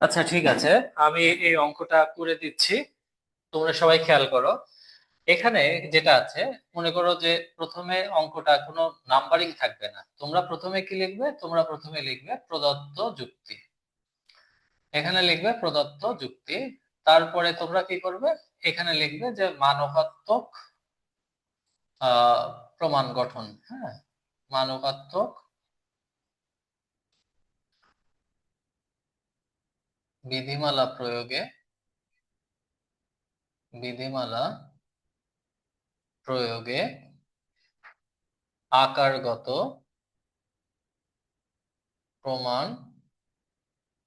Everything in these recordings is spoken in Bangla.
আচ্ছা ঠিক আছে। আমি এই অঙ্কটা করে দিচ্ছি। তোমরা সবাই খেয়াল করো। এখানে যেটা আছে, মনে করো যে প্রথমে অঙ্কটা কোনো নাম্বারিং থাকবে না। তোমরা প্রথমে কি লিখবে? তোমরা প্রথমে লিখবে প্রদত্ত যুক্তি। এখানে লিখবে প্রদত্ত যুক্তি। তারপরে তোমরা কি করবে? এখানে লিখবে যে মানবাত্মক, আহ, প্রমাণ গঠন। হ্যাঁ? মানবাত্মক বিধিমালা প্রয়োগে বিধিমালা প্রয়োগে আকারগত প্রমাণ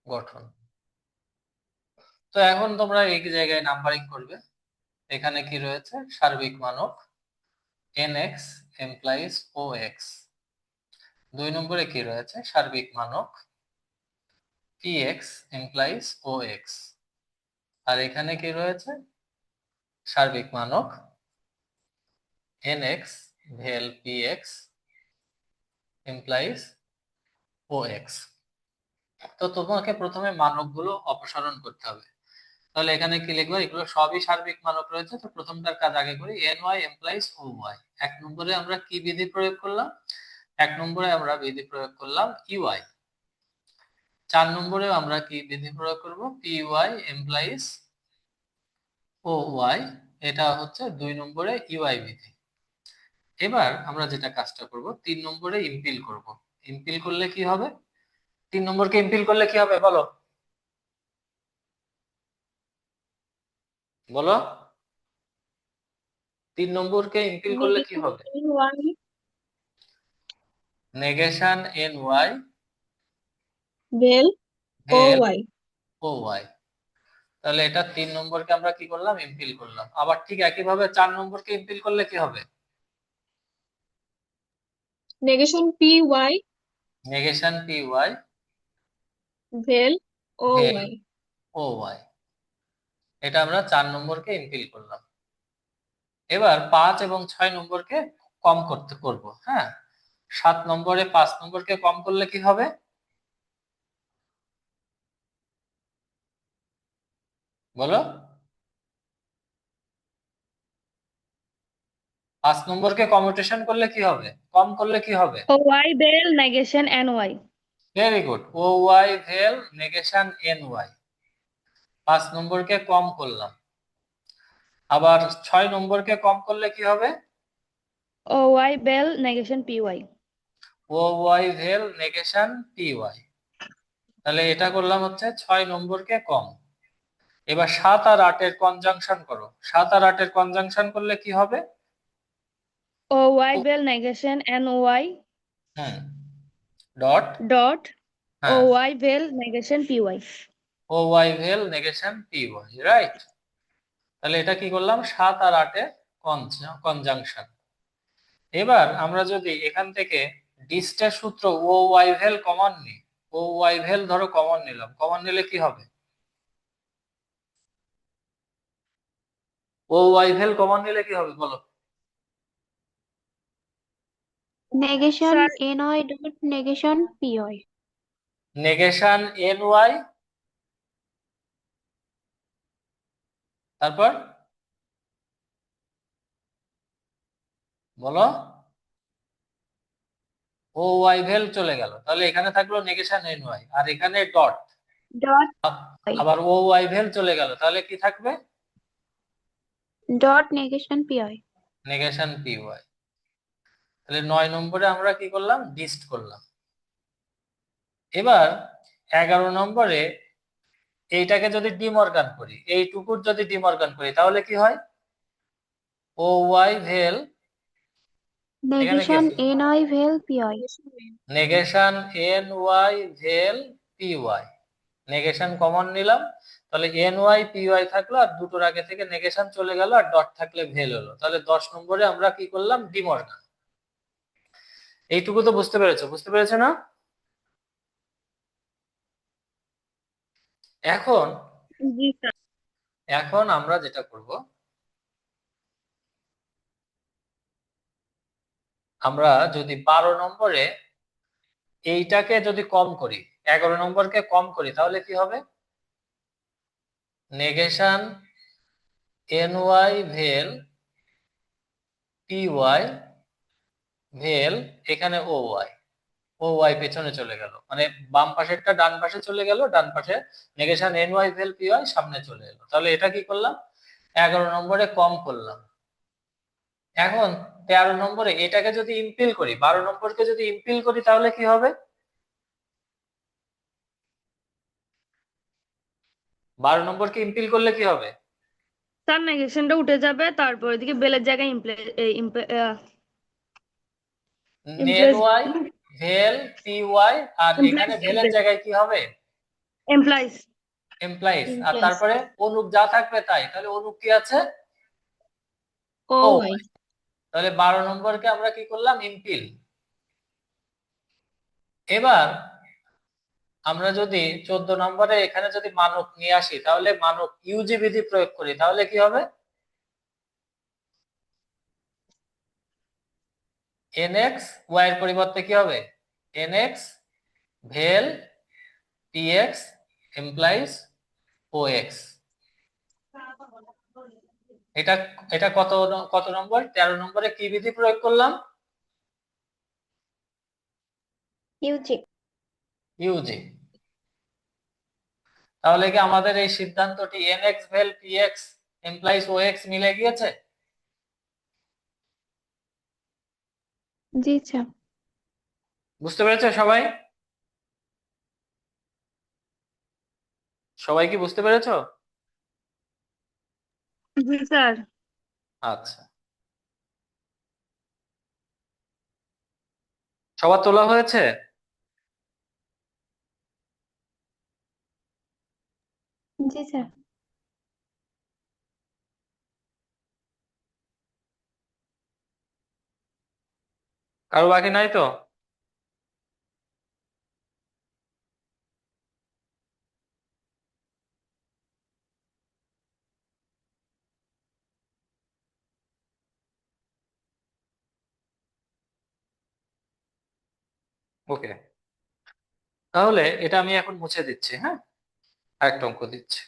গঠন। তো এখন তোমরা এই জায়গায় নাম্বারিং করবে। এখানে কি রয়েছে? সার্বিক মানক N X implies O X দুই নম্বরে কি রয়েছে? সার্বিক মানক px implies ox আর এখানে কি রয়েছে? সার্বিক মানক। Nx vel px implies ox তো তোমাকে প্রথমে মানকগুলো অপসারণ করতে হবে। তাহলে এখানে কি লিখব? এগুলো সবই সার্বিক মানক রয়েছে। তো প্রথমটার কাজ আগে করি। Ny implies oy এক নম্বরে আমরা কি বিধি প্রয়োগ করলাম? এক নম্বরে আমরা বিধি প্রয়োগ করলাম ey চার নম্বরে আমরা কি বিধি প্রয়োগ করব? P Y implies O Y এটা হচ্ছে দুই নম্বরে ইউআই বিধি। এবার আমরা যেটা কাজটা করব তিন নম্বরে ইম্পিল করব। ইম্পিল করলে কি হবে? তিন নম্বরকে ইম্পিল করলে কি হবে বলো? বলো? তিন নম্বরকে ইম্পিল করলে কি হবে? নেগেশন এন ওয়াই ভেল ও ওয়াই। O Y. তাহলে এটা তিন নম্বরকে আমরা কি করলাম? ইম্পিল করলাম। আবার ঠিক একইভাবে চার নম্বরকে ইম্পিল করলে কি হবে? Negation P Y negation P Y vel O Y. O Y. এটা আমরা চার নম্বরকে ইম্পিল করলাম। এবার পাঁচ এবং ছয় নম্বরকে কম করতে করব হ্যাঁ? সাত নম্বরে পাঁচ নম্বরকে কম করলে কি হবে? বলো। পাঁচ নম্বরকে কমিউটেশন করলে কি হবে? কম করলে কি হবে? ও ওয়াই ভেল negation N Y very good O Y ভেল নেগেশন এন ওয়াই পাঁচ নম্বরকে কম করলাম। আবার ছয় নম্বরকে কম করলে কি হবে? ও ওয়াই ভেল negation P Y O Y ভেল নেগেশন পি ওয়াই তাহলে এটা করলাম হচ্ছে ছয় নম্বরকে কম। এবার সাত আর আটের কনজাংশন করো। সাত আর আটের কনজাংশন করলে কি হবে? ও ওয়াই ভেল negation N Y hmm. Dot dot O Y ভেল negation P Y O Y ভেল নেগেশন পি ওয়াই রাইট তাহলে এটা কি করলাম? সাত আর আটের কনজাংশন এবার আমরা যদি এখান থেকে ডিস্টের সূত্র ও ওয়াই ভেল কমন নিই ও ওয়াই ভেল ধরো কমন নিলাম। কমন নিলে কি হবে? ও ওয়াই ভেল কমন নিলে কি হবে বলো? Negation Y dot negation P Y negation N Y তারপর? বলো। ও ওয়াই ভেল চলে গেল। তাহলে এখানে থাকল নেগেশন এন ওয়াই আর এখানে ডট। ডট আবার ও ওয়াই ভেল চলে গেল। তাহলে কি থাকবে? Dot negation P Y negation P Y তাহলে নয় নম্বরে আমরা কি করলাম? ডিস্ট করলাম। এবার এগারো নম্বরে এইটাকে যদি ডিমর্গান করি এইটুকুর যদি ডিমর্গান করি তাহলে কি হয়? ও ওয়াই ভেল নেগেশন এন ওয়াই ভেল P Y negation N Y ভেল পি ওয়াই নেগেশন কমন নিলাম তাহলে এন ওয়াই পি ওয়াই থাকল আর দুটোর আগে থেকে নেগেশন চলে গেল আর ডট থাকলে ভেল হলো। তাহলে দশ নম্বরে আমরা কি করলাম? ডিমর্গান। এইটুকু তো বুঝতে পেরেছ? বুঝতে পেরেছ না? এখন এখন আমরা যেটা করব আমরা যদি বারো নম্বরে এইটাকে যদি কম করি, এগারো নম্বরকে কম করি, তাহলে কি হবে? নেগেশন এন ওয়াই ভেল পি ওয়াই ভেল এখানে ও ওয়াই ও ওয়াই পেছনে চলে গেল। মানে বাম পাশেরটা ডান পাশে চলে গেল, ডান পাশে নেগেশন এন ওয়াই ভেল পি ওয়াই সামনে চলে এলো। তাহলে এটা কি করলাম? এগারো নম্বরে কম করলাম। এখন তেরো নম্বরে এটাকে যদি ইম্পিল করি বারো নম্বরকে যদি ইম্পিল করি তাহলে কি হবে? বারো নম্বরকে ইম্পিল করলে কি হবে? তার নেগেশনটা উঠে যাবে তারপর এদিকে বেলের জায়গায় ভেল পি ওয়াই আর এখানে ভেলের জায়গায় কি হবে? এমপ্লয়িজ এমপ্লয়িজ আর তারপরে অনুপ যা থাকবে তাই তাহলে অনুপ কি আছে? ও ও ওয়াই তাহলে বারো নম্বরকে আমরা কি করলাম? ইম্পিল এবার আমরা যদি চোদ্দ নম্বরে এখানে যদি মানক নিয়ে আসি, তাহলে মানক ইউজি বিধি প্রয়োগ করি, তাহলে কি হবে? এন এক্স ওয়াই এর পরিবর্তে কি হবে? এন এক্স ভেল P X implies O X এটা এটা কত কত নম্বর? তেরো নম্বরে কি বিধি প্রয়োগ করলাম? ইউজি ইউজি তাহলে কি আমাদের এই সিদ্ধান্তটি এন এক্স ভেল এক্স এমপ্লাইজ ও এক্স মিলে গিয়েছে? জি স্যার বুঝতে পেরেছ সবাই? সবাই কি বুঝতে পেরেছ? জি স্যার। আচ্ছা। সবার তোলা হয়েছে? জি স্যার। কারও বাকি নাই তো? ওকে তাহলে এটা আমি এখন মুছে দিচ্ছি হ্যাঁ? আরেকটা অঙ্ক দিচ্ছি।